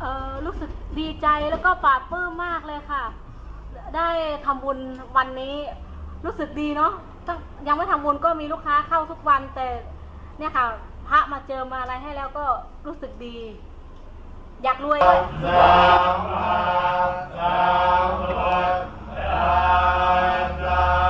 เอ่อรู้สึกดีใจแล้วก็ปลาบปลื้มมากเลยค่ะ ได้ทำบุญวันนี้ รู้สึกดีเนาะยังไม่ทำบุญก็มีลูกค้าเข้าทุกวันแต่เนี่ยค่ะ พระมาเจอมาอะไรให้แล้วก็รู้สึกดี อยากรวยสัมม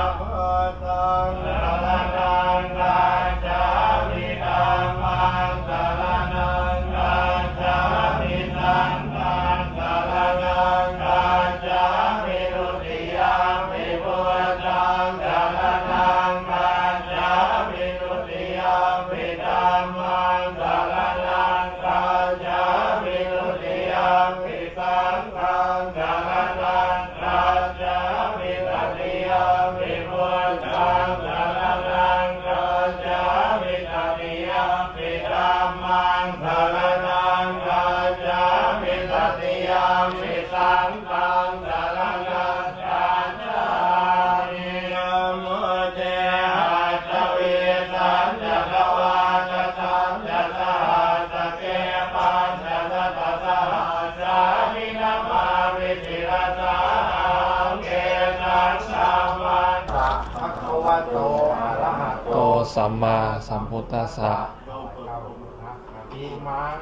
มังสรณังกัจฉามิตติยามิสังฆังสรณังกัจฉามินะโมเจหัตถวิสัญญะกวาจะสัญญะสหัสเกปัญจะสัตสหัสามินามาวิธิรสาเกตัสสะมันตะภะคะวะโตอะระหะโตสัมมาสัมพุทธัสสะ อิมัง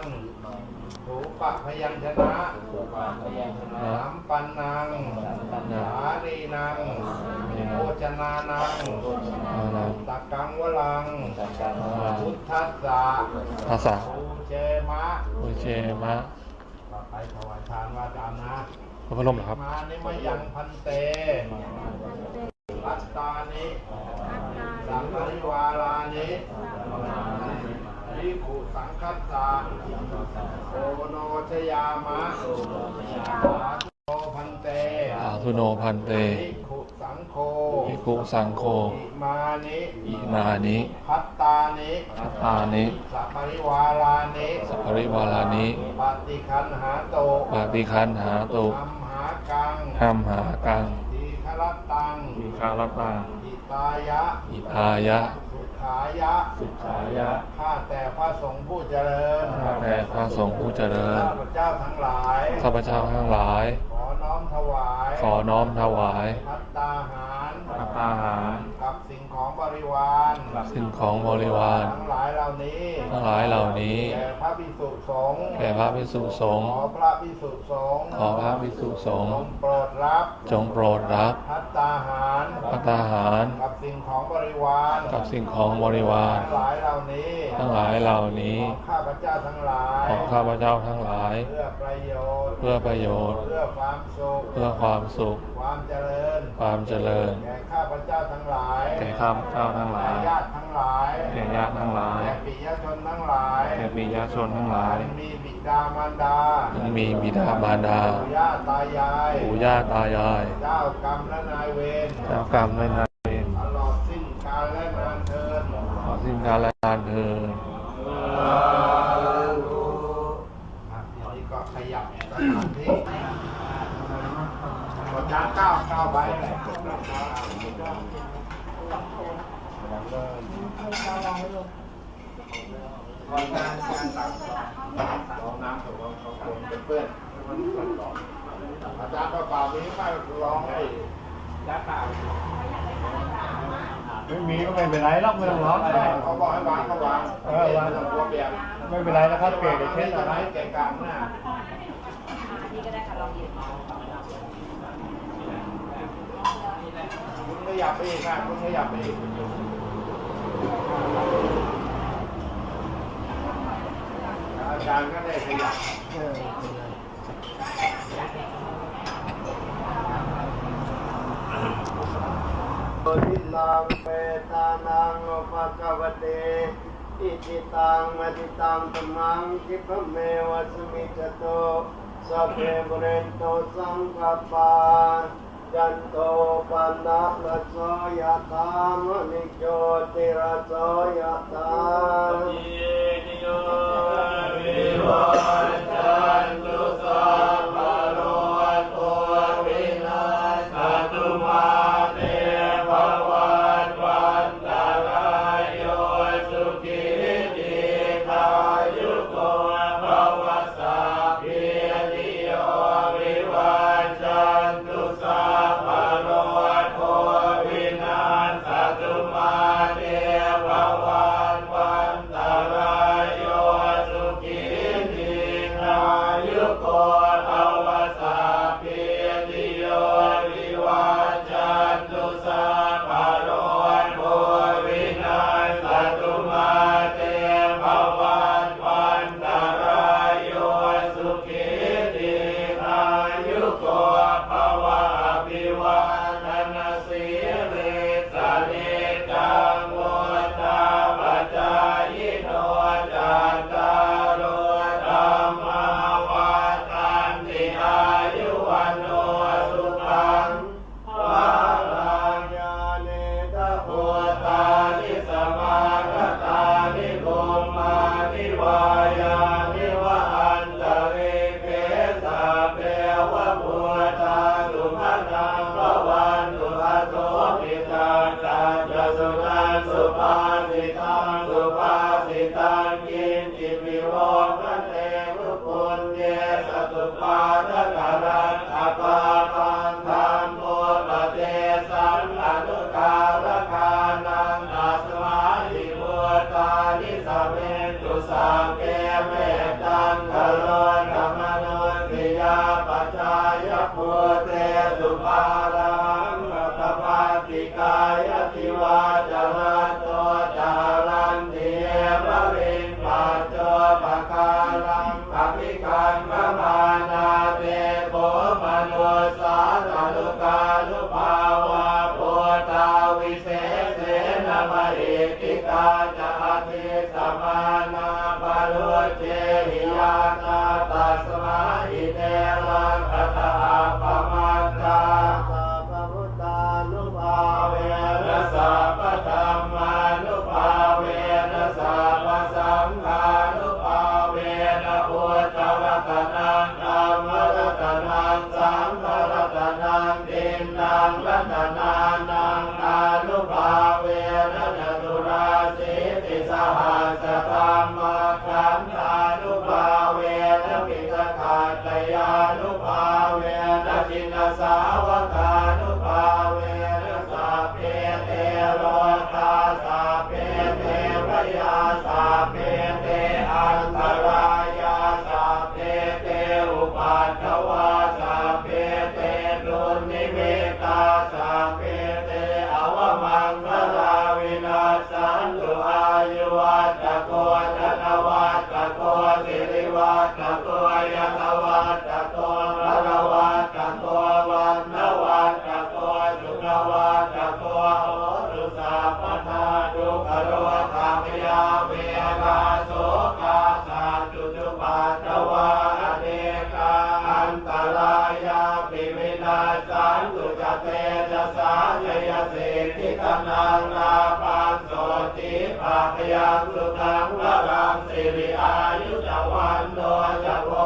ถูปะพยัญชนะสัมปันนังสารีนังโภชนานังอางตักกังวลัง พุทธัสสะภาษาภูเชมะโอเชมะไปถวายทานว่าตามนะพระพรหมเหรอครับมานิมยังพันเตรัตตานิสังฆริวารานิ วิขุสังคัสสะโอโนชยามะสาธุโนพันเตอาทุโนพันเตวิขุสังโฆภิกขุสังโฆอิมานิอิมานิพัตตานิทัตตานิสัพพริวารานิสัพพริวารานิปฏิคันหาโตปาติคันหาตุอัมหากังห้ามหากังทีค รตังมีคารตังอิตายะ อิทายะ สุขายะ สุขายะ ข้าแต่พระสงฆ์ผู้เจริญ ข้าแต่พระสงฆ์ผู้เจริญ ข้าพเจ้าทั้งหลาย ข้าพเจ้าทั้งหลาย ขอน้อมถวาย ขอน้อมถวาย พัตตาหารพัตตาหารกับสิ่งของบ ริวารสิ่งของบริวารทั้งหลายเหล่านี้ทั้งหลายเหล่านี้แก่พระภิกษุสงฆ์แก่พระภิกษุสงฆ์ขอพระภิกษุสงฆ์ขอพระภิกษุสงฆ์จงโปรดรับจงโปรดรับพัตตาหารพั ตตาหาร กับสิ่งของบริวารกับสิ่งของบริวาร ทั้งหลายเหล่านี้ ทั้งหลายเหล่านี้ ของข้าพเจ้าทั้งหลาย ของข้าพเจ้าทั้งหลาย เพื่อประโยชน์ เพื่อประโยชน์ เพื่อความสุข เพื่อความสุข ความเจริญ ความเจริญ แก่ข้าพเจ้าทั้งหลาย แก่ข้าพเจ้าทั้งหลายแก่ญาติทั้งหลาย แก่ญาติทั้งหลาย แก่ปิยชนทั้งหลาย แก่ปิยชนทั้งหลายมีบิ ดามารดา ยังมีบิดามารดาปู่ย่าตายายปู่ย่าตายาย เจ้ากรรมและนายเวรเจ้ากรรมและนายเวรตลอดสิ้นกาลและนานเทินขอสิ้นกาลและนานเทินอะทีนี้ก็ขยับสถานที่กดจานก้าวก้าวไปเลย ก่อนการการตักลองน้ำถูกต้องเขาควรเป็นเพื่อนมันร้อนก่อาจารย์เปล่าๆมีไม่ลองให้ยัดเปล่าไม่มีก็ไม่เป็นไรหรอกไม่ต้องร้องเขาบอกให้วางก็วางเออวางตัวเปียกไม่เป็นไรนะครับเปลี่ยนเดี๋ยวเช็ดจะเอาไหนไว้เก่งกลางหน้าคุณขยับไปอีกนะคุณขยับไปอีก อาจารย์ก็ได้ขยับทิลังเปตานังอุปกวเตอิจิตังมติตังตมังคิปเมวสมิจโตสัพเพบุเรนโตสังกปาจันโตปันนะละโสยะธามนิโยติระโสยะธา para ตยานุภาเวนะจินสาวกานุภาเวนะสัพเพเตโรตาสัพเพเตพยาสัพเพเตอันตรายาสัพเพเตอุปัตตวาสัพเพเตลุนิเมตาสัพเพเตอวมังคลาวินาสันตุอายุวัตะโกตะนวัตะโกสิริวัตโก สิริอายุตะวันโดจะว